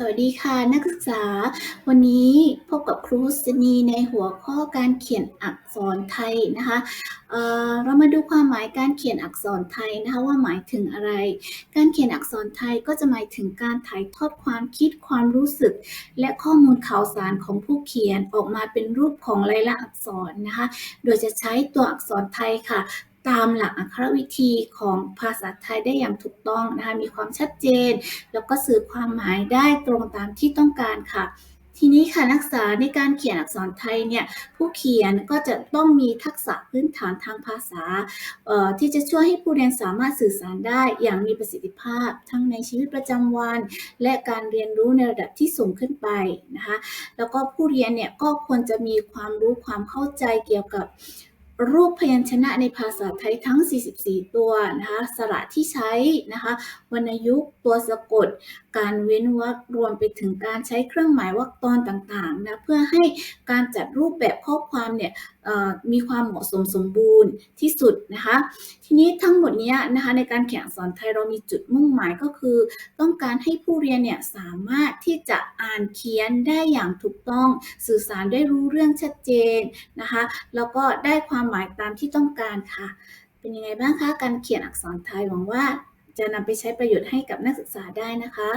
สวัสดีค่ะนักศึกษา วันนี้พบกับครูสนีในหัวข้อการเขียนอักษรไทยนะคะเเรามาดูความหมายการเขียนอักษรไทยนะคะว่าหมายถึงอะไร การเขียนอักษรไทยก็จะหมายถึงการถ่ายทอดความคิดความรู้สึก และข้อมูลข่าวสารของผู้เขียนออกมาเป็นรูปของลายลักษณ์อักษรนะคะ โดยจะใช้ตัวอักษรไทยค่ะ ตามหลักอักขรวิธีของภาษาไทยได้อย่างถูกต้องนะคะมีความชัดเจน แล้วก็สื่อความหมายได้ตรงตามที่ต้องการค่ะทีนี้ค่ะนักศึกษาในการเขียนอักษรไทยเนี่ยผู้เขียนก็จะต้องมีทักษะพื้นฐานทางภาษาเอ่อที่จะช่วยให้ผู้เรียนสามารถสื่อสารได้อย่างมีประสิทธิภาพ ทั้งในชีวิตประจำวัน และการเรียนรู้ในระดับที่สูงขึ้นไปนะคะแล้วก็ผู้เรียนเนี่ยก็ควรจะมีความรู้ความเข้าใจเกี่ยวกับ รูปพยัญชนะในภาษาไทยทั้ง 44 ตัวนะคะสระที่ใช้นะคะวรรณยุกต์ตัวสะกด การเว้นวรรครวมไปถึงการใช้เครื่องหมายวรรคตอนต่างๆนะเพื่อให้การจัดรูปแบบข้อความเนี่ย มีความเหมาะสมสมบูรณ์ที่สุดนะคะ ทีนี้ทั้งหมดนี้นะคะในการเขียนอักษรไทยเรามีจุดมุ่งหมายก็คือ ต้องการให้ผู้เรียนเนี่ยสามารถที่จะอ่านเขียนได้อย่างถูกต้องสื่อสารได้รู้เรื่องชัดเจนนะคะแล้วก็ได้ความหมายตามที่ต้องการค่ะ เป็นยังไงบ้างคะการเขียนอักษรไทยหวังว่าจะนำไปใช้ประโยชน์ให้กับนักศึกษาได้นะคะ